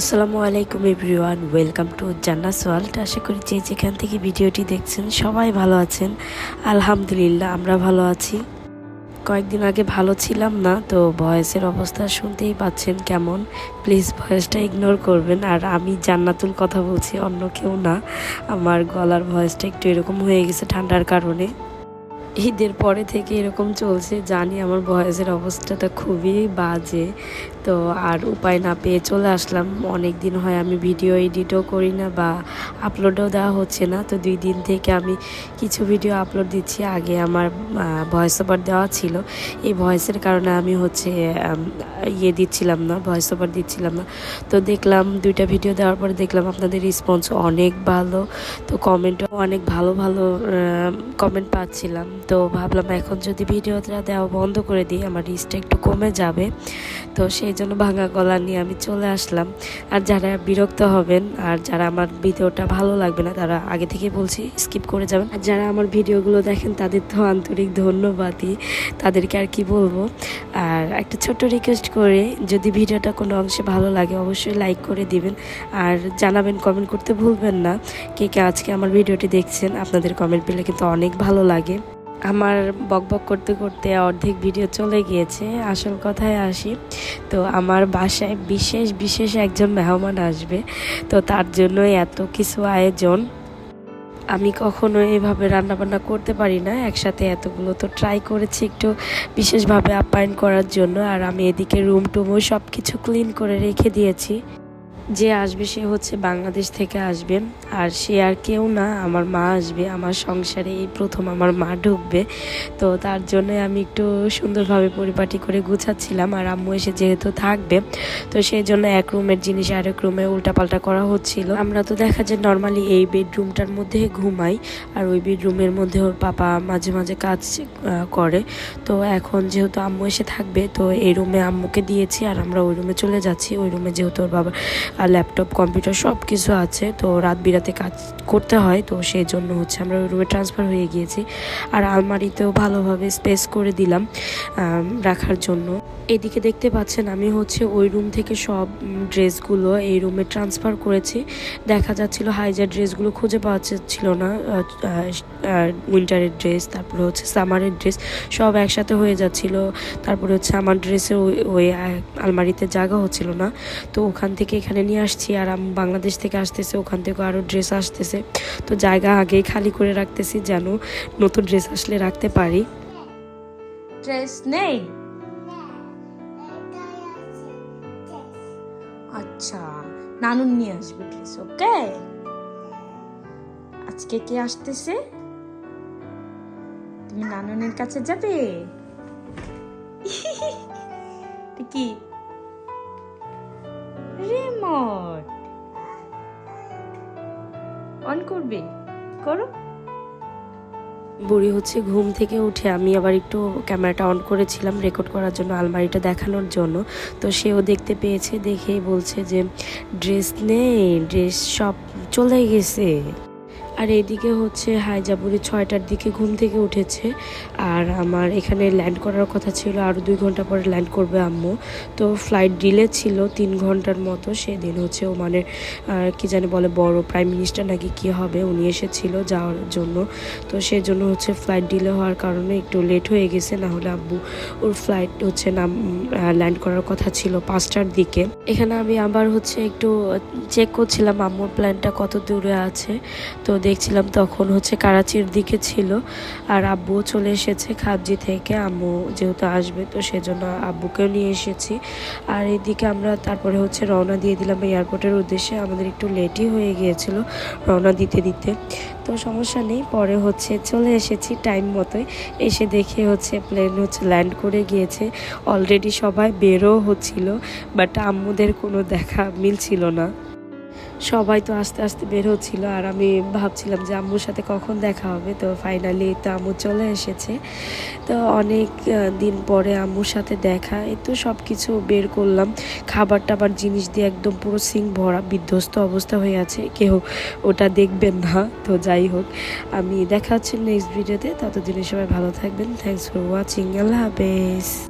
আসসালামু আলাইকুম everyone, welcome to Jannas world. আশা করি যে যেখান থেকে ভিডিওটি দেখছেন সবাই ভালো আছেন। আলহামদুলিল্লাহ, আমরা ভালো আছি। কয়েকদিন আগে ভালো ছিলাম না, তো ভয়েসের অবস্থা শুনতেই পাচ্ছেন কেমন। প্লিজ ভয়েসটা ইগনোর করবেন, আর আমি জান্নাতুল কথা বলছি, অন্য কেউ না। আমার গলার ভয়েসটা একটু এরকম হয়ে গেছে ঠান্ডার কারণে। ঈদের পরে থেকে এরকম চলছে, জানি আমার ভয়েসের অবস্থাটা খুবই বাজে। তো আর উপায় না পেয়ে চলে আসলাম। অনেক দিন হয় আমি ভিডিও এডিটও করি না বা আপলোডও দেওয়া হচ্ছে না। তো দুই দিন থেকে আমি কিছু ভিডিও আপলোড দিচ্ছি। আগে আমার ভয়েস ওভার দেওয়া ছিল। এই ভয়েসের কারণে আমি হচ্ছে ইয়ে দিচ্ছিলাম না ভয়েস ওভার দিচ্ছিলাম না। তো দেখলাম দুইটা ভিডিও দেওয়ার পরে দেখলাম আপনাদের রেসপন্স অনেক ভালো। তো কমেন্টও অনেক ভালো ভালো কমেন্ট পাচ্ছিলাম। তো ভাবলাম এখন যদি ভিডিওটা দেওয়া বন্ধ করে দিই, আমার রিচটা একটু কমে যাবে। তো সেই জন্য ভাঙা গলা নিয়ে আমি চলে আসলাম। আর যারা বিরক্ত হবেন আর যারা আমার ভিডিওটা ভালো লাগবে না, তারা আগে থেকে বলছি স্কিপ করে যাবেন। আর যারা আমার ভিডিওগুলো দেখেন, তাদের তো আন্তরিক ধন্যবাদই। তাদেরকে আর কি বলব? আর একটা ছোট্ট রিকোয়েস্ট করে, যদি ভিডিওটা কোনো অংশে ভালো লাগে, অবশ্যই লাইক করে দিবেন। আর জানাবেন কমেন্ট করতে ভুলবেন না। কে কে আজকে আমার ভিডিওটি দেখছেন, আপনাদের কমেন্ট পেলে কিন্তু অনেক ভালো লাগে। আমার বকবক করতে করতে অর্ধেক ভিডিও চলে গিয়েছে, আসল কথায় আসি। তো আমার বাসায় বিশেষ বিশেষ একজন মেহমান আসবে। তো তার জন্যই এত কিছু আয়োজন। আমি কখনো এভাবে রান্নাবান্না করতে পারি না, একসাথে এতগুলো তো ট্রাই করেছি একটু বিশেষভাবে আপ্যায়ন করার জন্য। আর আমি এদিকে রুম টুমও সব কিছু ক্লিন করে রেখে দিয়েছি। যে আসবে সে হচ্ছে বাংলাদেশ থেকে আসবে। আর সে আর কেউ না, আমার মা আসবে। আমার সংসারে এই প্রথম আমার মা ঢুকবে। তো তার জন্য আমি একটু সুন্দরভাবে পরিপাটি করে গুছাচ্ছিলাম। আর আম্মু এসে যেহেতু থাকবে, তো সেই জন্য এক রুমের জিনিস আরেক রুমে উল্টাপাল্টা করা হচ্ছিল। আমরা তো দেখা যায় নর্মালি এই বেডরুমটার মধ্যে ঘুমাই, আর ওই বেডরুমের মধ্যে ওর পাপা মাঝে মাঝে কাজ করে। তো এখন যেহেতু আম্মু এসে থাকবে, তো এই রুমে আম্মুকে দিয়েছি, আর আমরা ওই রুমে চলে যাচ্ছি। ওই রুমে যেহেতু ওর বাবা আর ল্যাপটপ কম্পিউটার সব কিছু আছে। তো রাত বিরাতে কাজ করতে হয়, তো সেই জন্য হচ্ছে আমরা ওই রুমে ট্রান্সফার হয়ে গিয়েছি। আর আলমারিতেও ভালোভাবে স্পেস করে দিলাম রাখার জন্য। এদিকে দেখতে পাচ্ছেন আমি হচ্ছে ওই রুম থেকে সব ড্রেসগুলো এই রুমে ট্রান্সফার করেছি। দেখা যাচ্ছিল হাইজার ড্রেসগুলো খুঁজে পাওয়া যাচ্ছিল না উইন্টারের ড্রেস তারপরে হচ্ছে সামারের ড্রেস সব একসাথে হয়ে যাচ্ছিল। তারপরে হচ্ছে আমার ড্রেসের ওই ওই আলমারিতে জায়গা হচ্ছিল না। তো ওখান থেকে এখানে নিয়ে আসছি আর আম বাংলাদেশ থেকে আসতেছে, ওখান থেকে আরও ড্রেস আসতেছে। তো জায়গা আগেই খালি করে রাখতেছি যেন নতুন ড্রেস আসলে রাখতে পারি। ড্রেস নেই? আচ্ছা নানুন নিয়ে আসবে ড্রেস ওকে? আজকে কে আসতেছে? তুমি নানুনের কাছে যাবে? কি? রিমোট অন করবে? করো। বুড়ি হচ্ছে ঘুম থেকে উঠে আমি আবার একটু ক্যামেরাটা অন করেছিলাম রেকর্ড করার জন্য, আলমারিটা দেখানোর জন্য। তো সেও দেখতে পেয়েছে দেখে বলছে যে ড্রেস নেই ড্রেস সব চলে গেছে। আর এদিকে হচ্ছে হাইজাবুরি ছয়টার দিকে ঘুম থেকে উঠেছে। আর আমার এখানে ল্যান্ড করার কথা ছিল আরও দুই ঘণ্টা পরে ল্যান্ড করবে আম্মু। তো ফ্লাইট ডিলে ছিল তিন ঘণ্টার মতো। সেদিন হচ্ছে ও মানে কি জানি বলে, বড় প্রাইম মিনিস্টার নাকি কি হবে, উনি এসেছিল যাওয়ার জন্য। তো সেই জন্য হচ্ছে ফ্লাইট ডিলে হওয়ার কারণে একটু লেট হয়ে গেছে। না হলে আব্বু ওর ফ্লাইট হচ্ছে নাম ল্যান্ড করার কথা ছিল পাঁচটার দিকে। এখানে আমি আবার হচ্ছে একটু চেক করছিলাম আম্মুর প্ল্যানটা কত দূরে আছে। তো দেখছিলাম তখন হচ্ছে কারাচির দিকে ছিল আর আব্বুও চলে এসেছে খাবজি থেকে, আম্মু যেহেতু আসবে তো সেজন্য আব্বুকেও নিয়ে এসেছি। আর এদিকে আমরা তারপরে হচ্ছে রওনা দিয়ে দিলাম এয়ারপোর্টের উদ্দেশ্যে, আমাদের একটু লেটই হয়ে গিয়েছিল রওনা দিতে দিতে। তো সমস্যা নেই, পরে হচ্ছে চলে এসেছি টাইম মতোই, এসে দেখে হচ্ছে প্লেন হচ্ছে ল্যান্ড করে গিয়েছে। অলরেডি সবাই বেরও হচ্ছিল বাট আম্মুদের কোনো দেখা মিলছিল না। সবাই তো আস্তে আস্তে বের হচ্ছিল আর আমি ভাবছিলাম যে আম্মুর সাথে কখন দেখা হবে। তো ফাইনালি তো আম্মু চলে এসেছে। তো অনেক দিন পরে আম্মুর সাথে দেখা। এই তো সব কিছু বের করলাম। খাবার টাবার জিনিস দিয়ে একদম পুরো সিং ভরা, বিধ্বস্ত অবস্থা হয়ে আছে। কেউ ওটা দেখবেন না। তো যাই হোক, আমি দেখা হচ্ছে নেক্সট ভিডিওতে ততদিনে সবাই ভালো থাকবেন। থ্যাংকস ফর ওয়াচিং আল্লাহ হাফেজ।